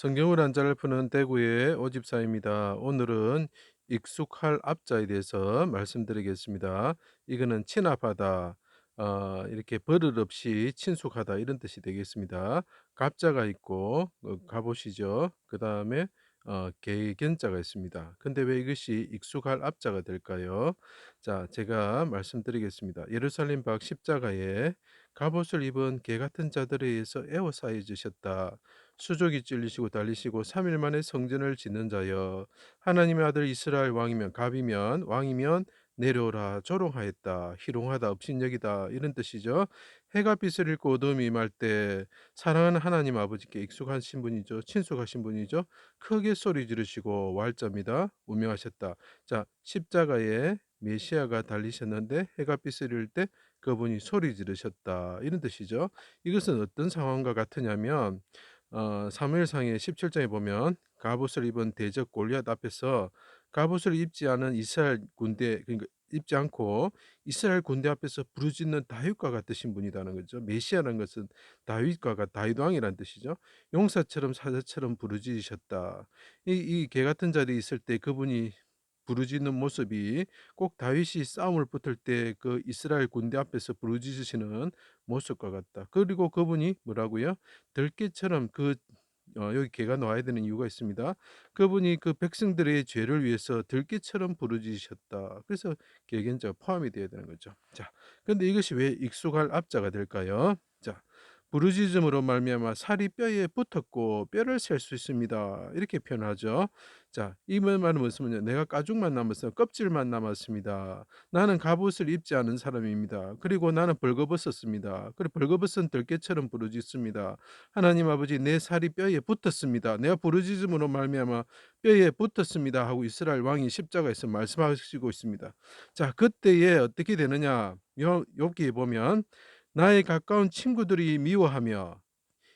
성경을 한자를 푸는 대구의 오집사입니다. 오늘은 익숙할 앞자에 대해서 말씀드리겠습니다. 이거는 친합하다, 어, 이렇게 버릇 없이 친숙하다 이런 뜻이 되겠습니다. 갑자가 있고 어, 가보시죠. 그 다음에 어, 개견자가 있습니다. 근데 왜 이것이 익숙할 앞자가 될까요? 자, 제가 말씀드리겠습니다. 예루살렘 밖 십자가에 갑옷을 입은 개 같은 자들에 의해서 에워싸여 주셨다. 수족이 찔리시고 달리시고 3일 만에 성전을 짓는 자여 하나님의 아들 이스라엘 왕이면 갑이면 왕이면 내려오라 조롱하였다 희롱하다 업신여기다 이런 뜻이죠. 해가 빛을 잃고 어둠이 임할 때 사랑하는 하나님 아버지께 익숙하신 분이죠. 친숙하신 분이죠. 크게 소리 지르시고 왈자입니다. 운명하셨다. 자 십자가에 메시아가 달리셨는데 해가 빛을 잃을 때 그분이 소리 지르셨다 이런 뜻이죠. 이것은 어떤 상황과 같으냐면 어, 사무엘상의 17장에 보면 갑옷을 입은 대적 골리앗 앞에서 갑옷을 입지 않은 이스라엘 군대 그러니까 입지 않고 이스라엘 군대 앞에서 부르짖는 다윗과 같으신 분이라는 거죠. 메시아라는 것은 다윗과 같 다윗 왕이라는 뜻이죠. 용사처럼 사자처럼 부르짖으셨다. 이개 같은 자리에 있을 때 그분이 부르짖는 모습이 꼭 다윗이 싸움을 붙을 때 그 이스라엘 군대 앞에서 부르짖으시는 모습과 같다. 그리고 그분이 뭐라고요? 들깨처럼 그 어, 여기 개가 나와야 되는 이유가 있습니다. 그분이 그 백성들의 죄를 위해서 들깨처럼 부르짖으셨다. 그래서 개견자가 포함이 되어야 되는 거죠. 자, 근데 이것이 왜 익숙할 앞자가 될까요? 자, 부르짖음으로 말미암아 살이 뼈에 붙었고 뼈를 셀 수 있습니다. 이렇게 표현하죠. 자, 이 말은 무슨 내가 가죽만 남았어 껍질만 남았습니다. 나는 갑옷을 입지 않은 사람입니다. 그리고 나는 벌거벗었습니다. 그리고 벌거벗은 들깨처럼 부르짖습니다. 하나님 아버지 내 살이 뼈에 붙었습니다. 내가 부르짖음으로 말미암아 뼈에 붙었습니다 하고 이스라엘 왕이 십자가에서 말씀하시고 있습니다. 자, 그때에 어떻게 되느냐? 욥기에 보면 나의 가까운 친구들이 미워하며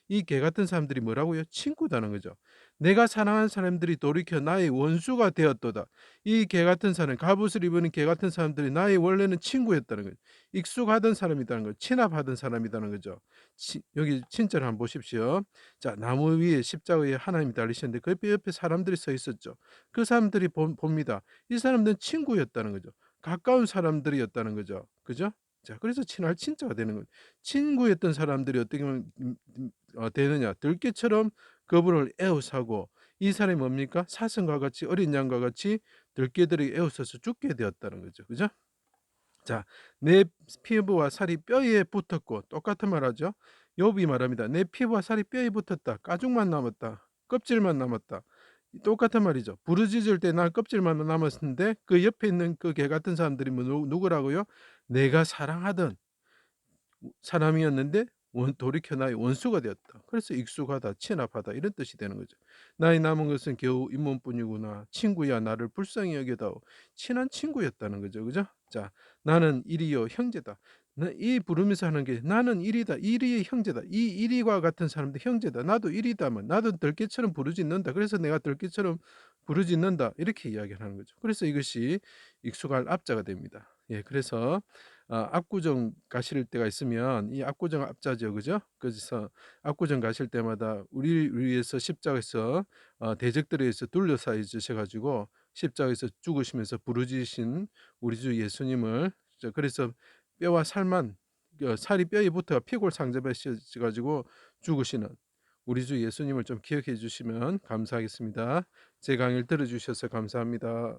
이 개 같은 사람들이 뭐라고요? 친구다는 거죠. 내가 사랑하는 사람들이 돌이켜 나의 원수가 되었도다. 이 개 같은 사람, 갑옷을 입은 개 같은 사람들이 나의 원래는 친구였다는 거죠. 익숙하던 사람이라는 거, 친합하던 사람이라는 거죠. 치, 여기 친절을 한번 보십시오. 자, 나무 위에 십자가에 하나님이 달리셨는데 그 옆에 사람들이 서 있었죠. 그 사람들이 보, 봅니다. 이 사람들은 친구였다는 거죠. 가까운 사람들이었다는 거죠. 그죠? 자, 그래서 친할 친자가 되는 거예요. 친구였던 사람들이 어떻게 음, 음, 어, 되느냐? 들깨처럼 그분을 에워싸고 이 사람이 뭡니까? 사슴과 같이 어린 양과 같이 들깨들이 에워싸서 죽게 되었다는 거죠. 그죠? 자, 내 피부와 살이 뼈에 붙었고 똑같은 말하죠. 욥이 말합니다. 내 피부와 살이 뼈에 붙었다. 가죽만 남았다. 껍질만 남았다. 똑같은 말이죠. 부르짖을 때 난 껍질만 남았는데 그 옆에 있는 그 개 같은 사람들이 뭐 누구라고요? 내가 사랑하던 사람이었는데 원, 돌이켜 나의 원수가 되었다. 그래서 익숙하다, 친합하다 이런 뜻이 되는 거죠. 나의 남은 것은 겨우 잇몸뿐이구나. 친구야 나를 불쌍히 여겨다오. 친한 친구였다는 거죠. 그죠? 자, 나는 이리요 형제다. 이 부르면서 하는 게 나는 일이다. 일이의 형제다. 이 일이와 같은 사람도 형제다. 나도 일이다만 나도 들깨처럼 부르짖는다. 그래서 내가 들깨처럼 부르짖는다. 이렇게 이야기하는 거죠. 그래서 이것이 익숙할 앞자가 됩니다. 예, 그래서 어, 압구정 가실 때가 있으면 이 압구정 앞자죠, 그죠? 그래서 압구정 가실 때마다 우리 위해서 십자가에서 어, 대적들에 의해서 둘러싸여 주셔가지고 십자가에서 죽으시면서 부르짖으신 우리 주 예수님을 그래서 뼈와 살만 그 살이 뼈에 붙어 피골 상접하셔 가지고 죽으시는 우리 주 예수님을 좀 기억해 주시면 감사하겠습니다. 제 강의를 들어주셔서 감사합니다.